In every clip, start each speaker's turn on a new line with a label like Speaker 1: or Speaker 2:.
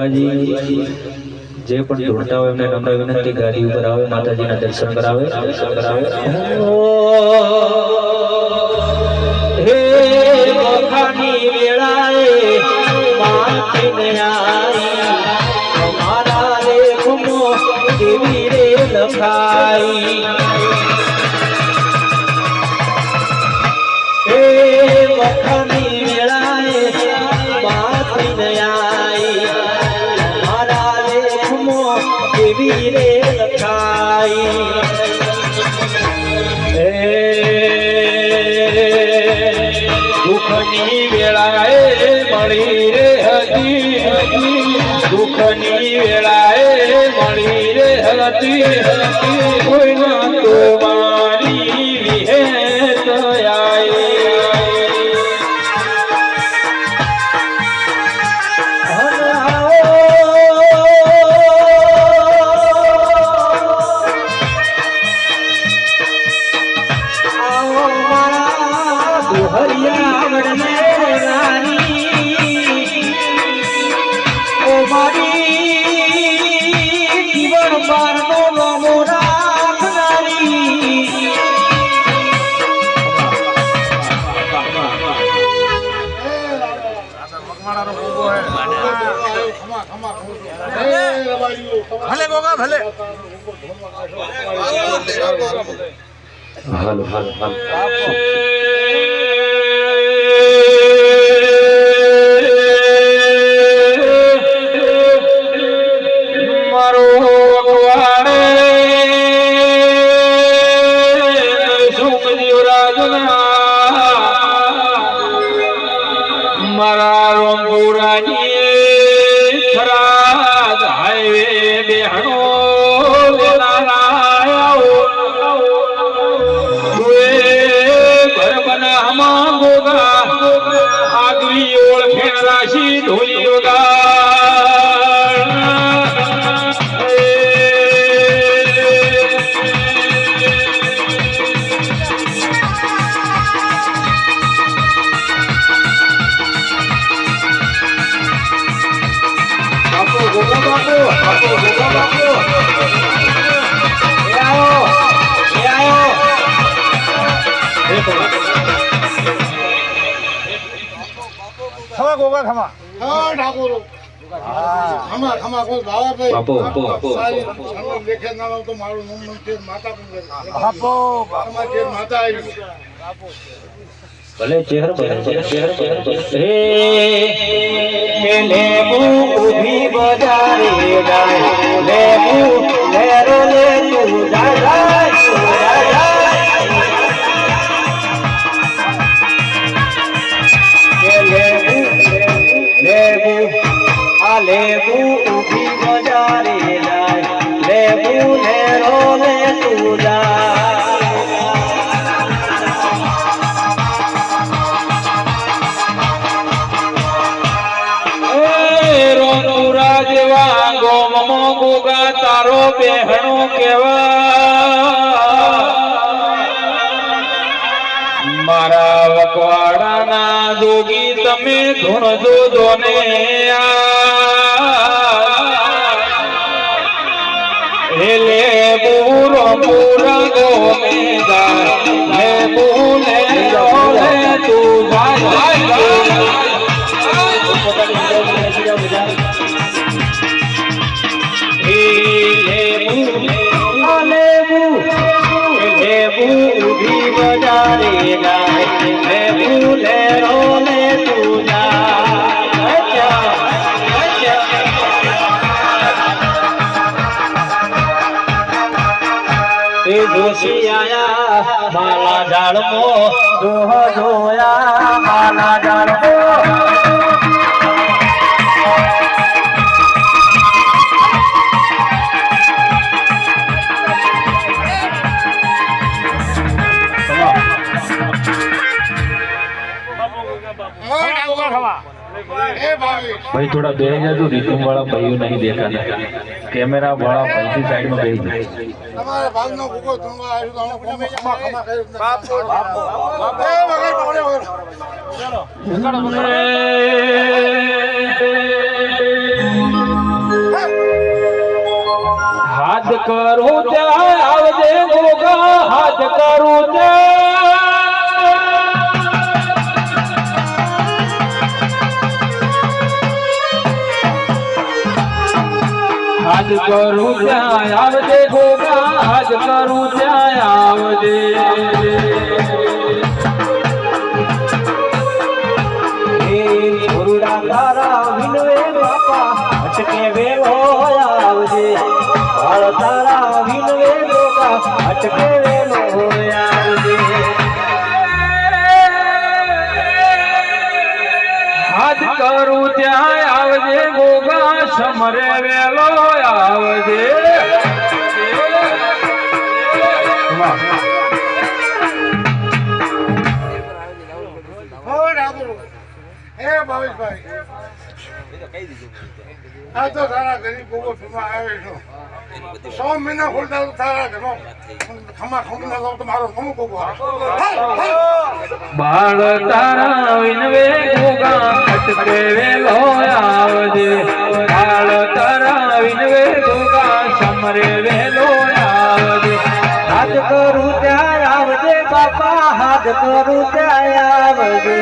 Speaker 1: ભુવાજી જે પણ ઢૂંઢતા હોય એમને નમ્ર વિનંતી ગાડી ઉપર આવે, માતાજીના દર્શન કરાવે. દર્શન કરાવે હે વેળાએ
Speaker 2: દુઃખની વેળાએ મળી રે હતી. દુઃખની વેળાએ મળી રે હતી. કોઈ ના
Speaker 3: ભલે ગોગા ભલે
Speaker 1: હાલો હાલો હાલો
Speaker 2: રોંગુરાની થરાદ હાઈવે બેહણો આગવી ઓળખે રાશી ઢોલી.
Speaker 3: આપો તમારા જે માતા આવી
Speaker 1: ભલે ચહેર હે
Speaker 2: લેબુ ઊભી બજારે જાય લેરો લે તું જા. તારો બેહણો કેવા મારા વકવાડાના જોગી તમે ધૂણજો જોને હેલે જા માલા ઝાડમો દોહ જોયા માલા
Speaker 3: ખમા એ ભાવી
Speaker 1: ભાઈ થોડા બે તો રીતિમ વાળા ભાઈઓ નહીં દેખાતા. કેમેરા વાળા ભાઈની સાઈડમાં બેસી જાય.
Speaker 3: હાથ કરો
Speaker 2: ત્યાં આવજે ગોગા હાથ હાથ કરું ત્યાં આવજે ગોગા હાથ કરું ત્યાં આવજે.
Speaker 1: તારા વિનવે બાપા અટકે વેલો આવજે. તારા વિનવે ગોગા અટકે વેલો આવજે.
Speaker 2: હાથ કરું ત્યાં આવજે ગોગા સમરે વેલો
Speaker 3: ભાવેશભાઈ. આ તો તારા ગરીબ ગોગો ફીમાં આવે છે. સો મહિના ખોલતા તારા ઘરમાં ખમા ખમના લો તો મારો મમ્મી ગોગો.
Speaker 2: બાળ તારા વિનવે ગોગા અટકે વેલો આવજે. બાળ તારા વિનવે ગોગા સમરે વેલો આવજે.
Speaker 1: હાથ કરું ત્યાં આવજે બાપા હાથ કરું ત્યાં આવજે,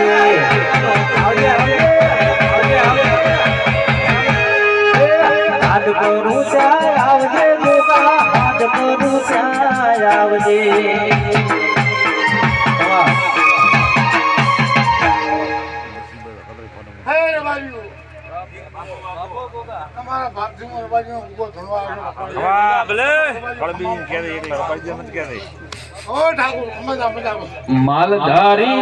Speaker 3: તમારા ભાગથી મારા બાજુનો ગોગો ધણવા આવ્યો.
Speaker 4: હા ભલે. કળબી કે એકલા રપાઈ મત કે
Speaker 3: ઓ ઠાકોર મજા મજા
Speaker 2: માલધારી